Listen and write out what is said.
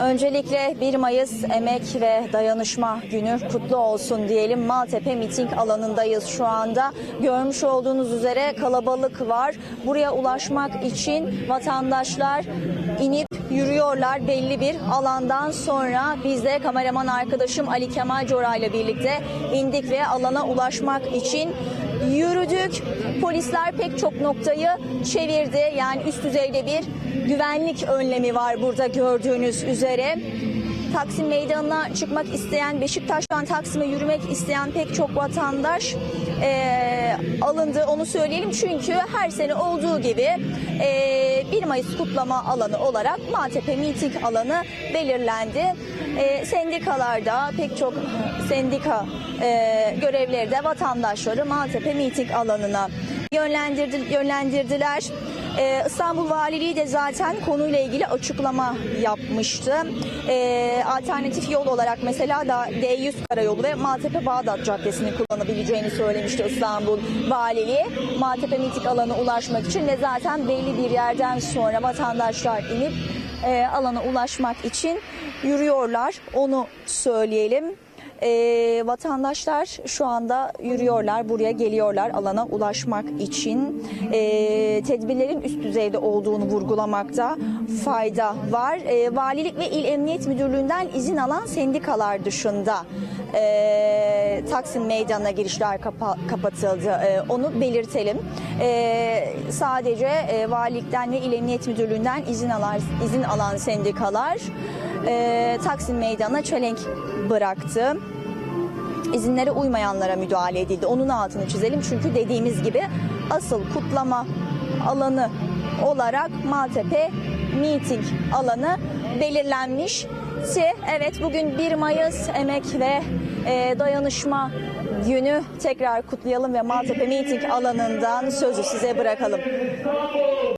Öncelikle 1 Mayıs Emek ve Dayanışma Günü kutlu olsun diyelim. Maltepe miting alanındayız şu anda. Görmüş olduğunuz üzere kalabalık var. Buraya ulaşmak için vatandaşlar inip yürüyorlar belli bir alandan sonra biz de kameraman arkadaşım Ali Kemal Cora ile birlikte indik ve alana ulaşmak için yürüdük. Polisler pek çok noktayı çevirdi. Yani üst düzeyde bir güvenlik önlemi var burada gördüğünüz üzere. Taksim Meydanı'na çıkmak isteyen, Beşiktaş'tan Taksim'e yürümek isteyen pek çok vatandaş eee, alındı. Onu söyleyelim çünkü her sene olduğu gibi eee 1 Mayıs kutlama alanı olarak Maltepe Miting alanı belirlendi. Eee sendikalarda pek çok sendika eee, görevleri de vatandaşları Maltepe Miting alanına yönlendirdi, yönlendirdiler. Ee, İstanbul Valiliği de zaten konuyla ilgili açıklama yapmıştı. Ee, alternatif yol olarak mesela da D100 karayolu ve Maltepe Bağdat Caddesi'ni kullanabileceğini söylemişti İstanbul Valiliği. Maltepe mitik alanı ulaşmak için ve zaten belli bir yerden sonra vatandaşlar inip e, alana ulaşmak için yürüyorlar. Onu söyleyelim. Ee, vatandaşlar şu anda yürüyorlar, buraya geliyorlar alana ulaşmak için. Ee, tedbirlerin üst düzeyde olduğunu vurgulamakta fayda var. Ee, Valilik ve İl Emniyet Müdürlüğü'nden izin alan sendikalar dışında ee, Taksim Meydanı'na girişler kapa- kapatıldı. Ee, onu belirtelim. Ee, sadece e, Valilikten ve İl Emniyet Müdürlüğü'nden izin alan, izin alan sendikalar e, Taksim Meydanı'na çelenk bıraktı. İzinlere uymayanlara müdahale edildi. Onun altını çizelim çünkü dediğimiz gibi asıl kutlama alanı olarak Maltepe Meeting alanı belirlenmişti. Evet bugün 1 Mayıs Emek ve e, Dayanışma Günü tekrar kutlayalım ve Maltepe Meeting alanından sözü size bırakalım.